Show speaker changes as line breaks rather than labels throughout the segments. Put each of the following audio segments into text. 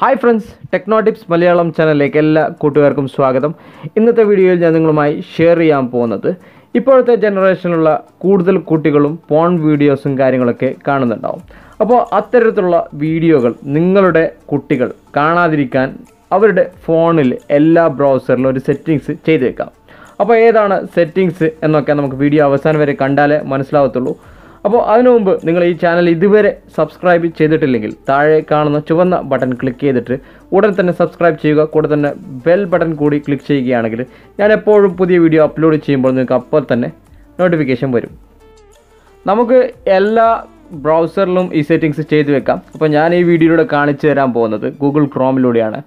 Hi friends techno tips Malayalam ചാനലിലേക്ക് എല്ലാ കൂട്ടുകാർക്കും സ്വാഗതം. ഇന്നത്തെ വീഡിയോയിൽ ഞാൻ നിങ്ങളുമായി ഷെയർ ചെയ്യാൻ പോകുന്നത് ഇപ്പോഴത്തെ ജനറേഷനിലുള്ള കൂടുതൽ കുട്ടികളും പോൺ വീഡിയോസും കാര്യങ്ങളൊക്കെ കാണുന്നുണ്ടാവും. അപ്പോൾ അത്തരത്തിലുള്ള വീഡിയോകൾ നിങ്ങളുടെ കുട്ടികൾ കാണാതിരിക്കാൻ അവരുടെ ഫോണിൽ എല്ലാ ബ്രൗസറിലും ഒരു സെറ്റിങ്സ് ചെയ്തേക്കാം. അപ്പോൾ ഏതാണ് സെറ്റിങ്സ് എന്നൊക്കെ നമുക്ക് വീഡിയോ അവസാനം വരെ കണ്ടാലേ മനസ്സിലാവത്തുള്ളൂ. അപ്പോൾ അതിനു മുമ്പ് നിങ്ങൾ ഈ ചാനൽ ഇതുവരെ സബ്സ്ക്രൈബ് ചെയ്തിട്ടില്ലെങ്കിൽ താഴെ കാണുന്ന ചുവന്ന ബട്ടൺ ക്ലിക്ക് ചെയ്തിട്ട് ഉടൻ തന്നെ സബ്സ്ക്രൈബ് ചെയ്യുക. കൂടെ തന്നെ ബെൽ ബട്ടൺ കൂടി ക്ലിക്ക് ചെയ്യുകയാണെങ്കിൽ ഞാൻ എപ്പോഴും പുതിയ വീഡിയോ അപ്ലോഡ് ചെയ്യുമ്പോൾ നിങ്ങൾക്ക് അപ്പോൾ തന്നെ നോട്ടിഫിക്കേഷൻ വരും. നമുക്ക് എല്ലാ ബ്രൗസറിലും ഈ സെറ്റിങ്സ് ചെയ്തു വെക്കാം. അപ്പോൾ ഞാൻ ഈ വീഡിയോയിലൂടെ കാണിച്ചു തരാൻ പോകുന്നത് ഗൂഗിൾ ക്രോമിലൂടെയാണ്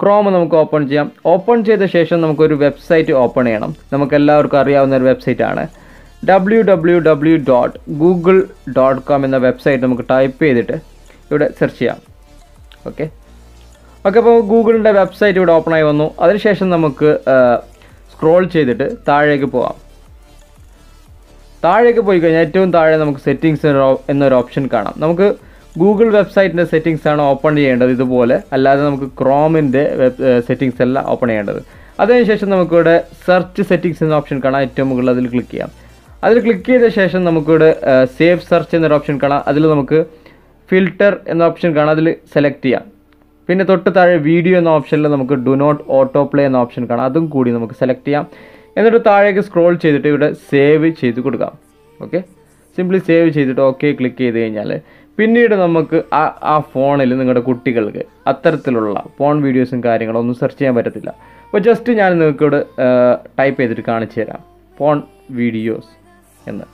ക്രോം നമുക്ക് ഓപ്പൺ ചെയ്യാം. ഓപ്പൺ ചെയ്ത ശേഷം നമുക്കൊരു വെബ്സൈറ്റ് ഓപ്പൺ ചെയ്യണം. നമുക്ക് എല്ലാവർക്കും അറിയാവുന്ന ഒരു വെബ്സൈറ്റാണ് W W W dot Google dot com എന്ന വെബ്സൈറ്റ് നമുക്ക് ടൈപ്പ് ചെയ്തിട്ട് ഇവിടെ സെർച്ച് ചെയ്യാം. ഓക്കെ ഓക്കെ അപ്പോൾ ഗൂഗിളിന്റെ വെബ്സൈറ്റ് ഇവിടെ ഓപ്പൺ ആയി വന്നു. അതിനുശേഷം നമുക്ക് സ്ക്രോൾ ചെയ്തിട്ട് താഴേക്ക് പോകാം താഴേക്ക് പോയി കഴിഞ്ഞാൽ ഏറ്റവും താഴെ നമുക്ക് സെറ്റിങ്സ് എന്നൊരു ഓപ്ഷൻ കാണാം. നമുക്ക് ഗൂഗിൾ വെബ്സൈറ്റിന്റെ സെറ്റിങ്സ് ആണ് ഓപ്പൺ ചെയ്യേണ്ടത് ഇതുപോലെ. അല്ലാതെ നമുക്ക് ക്രോമിന്റെ വെബ് സെറ്റിങ്സ് അല്ല ഓപ്പൺ ചെയ്യേണ്ടത്. അതിനുശേഷം നമുക്കിവിടെ സെർച്ച് സെറ്റിങ്സ് എന്ന ഓപ്ഷൻ കാണാം. ഏറ്റവും മുകളിൽ അതിൽ ക്ലിക്ക് ചെയ്യാം. അതിൽ ക്ലിക്ക് ചെയ്ത ശേഷം നമുക്കിവിടെ സേവ് സെർച്ച് എന്നൊരു ഓപ്ഷൻ കാണാം. അതിൽ നമുക്ക് ഫിൽറ്റർ എന്ന ഓപ്ഷൻ കാണാം. അതിൽ സെലക്ട് ചെയ്യാം. പിന്നെ തൊട്ട് താഴെ വീഡിയോ എന്ന ഓപ്ഷനിൽ നമുക്ക് ഡു നോട്ട് ഓട്ടോ പ്ലേ എന്ന ഓപ്ഷൻ കാണാം. അതും കൂടി നമുക്ക് സെലക്ട് ചെയ്യാം. എന്നിട്ട് താഴേക്ക് സ്ക്രോൾ ചെയ്തിട്ട് ഇവിടെ സേവ് ചെയ്ത് കൊടുക്കാം. ഓക്കെ സിംപ്ലി സേവ് ചെയ്തിട്ട് ഓക്കെ ക്ലിക്ക് ചെയ്ത് കഴിഞ്ഞാൽ പിന്നീട് നമുക്ക് ആ ആ ഫോണിൽ നിങ്ങളുടെ കുട്ടികൾക്ക് അത്തരത്തിലുള്ള ഫോൺ വീഡിയോസും കാര്യങ്ങളും ഒന്നും സെർച്ച് ചെയ്യാൻ പറ്റത്തില്ല. അപ്പോൾ ജസ്റ്റ് ഞാൻ നിങ്ങൾക്കിവിടെ ടൈപ്പ് ചെയ്തിട്ട് കാണിച്ചു തരാം. ഫോൺ വീഡിയോസ് എന്ന്.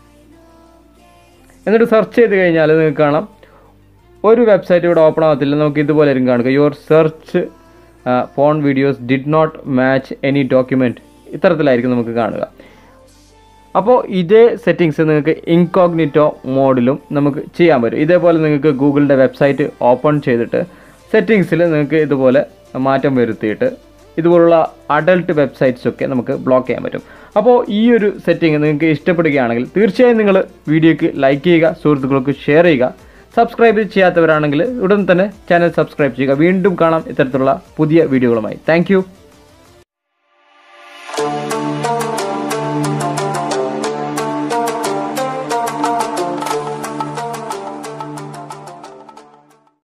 എന്നിട്ട് സെർച്ച് ചെയ്ത് കഴിഞ്ഞാൽ നിങ്ങൾക്ക് കാണാം. ഒരു വെബ്സൈറ്റ് ഇവിടെ ഓപ്പൺ ആകത്തില്ല നമുക്ക് ഇതുപോലെ ആയിരിക്കും കാണുക your search phone videos did not match any document ഇത്തരത്തിലായിരിക്കും നമുക്ക് കാണുക. അപ്പോൾ ഇതേ സെറ്റിങ്സ് നിങ്ങൾക്ക് ഇൻകോഗ്നിറ്റോ മോഡിലും നമുക്ക് ചെയ്യാൻ പറ്റും. ഇതേപോലെ നിങ്ങൾക്ക് ഗൂഗിളിന്റെ വെബ്സൈറ്റ് ഓപ്പൺ ചെയ്തിട്ട് സെറ്റിങ്സിൽ നിങ്ങൾക്ക് ഇതുപോലെ മാറ്റം വരുത്തിയിട്ട് ഇതുപോലുള്ള അഡൾട്ട് വെബ്സൈറ്റ്സ് ഒക്കെ നമുക്ക് ബ്ലോക്ക് ചെയ്യാൻ പറ്റും. അപ്പോൾ ഈ ഒരു സെറ്റിംഗ് നിങ്ങൾക്ക് ഇഷ്ടപ്പെടുകയാണെങ്കിൽ തീർച്ചയായും നിങ്ങൾ വീഡിയോക്ക് ലൈക്ക് ചെയ്യുക സുഹൃത്തുക്കൾക്ക് ഷെയർ ചെയ്യുക. സബ്സ്ക്രൈബ് ചെയ്യാത്തവരാണെങ്കിൽ ഉടൻ തന്നെ ചാനൽ സബ്സ്ക്രൈബ് ചെയ്യുക. വീണ്ടും കാണാം ഇത്തരത്തിലുള്ള പുതിയ വീഡിയോകളുമായി താങ്ക്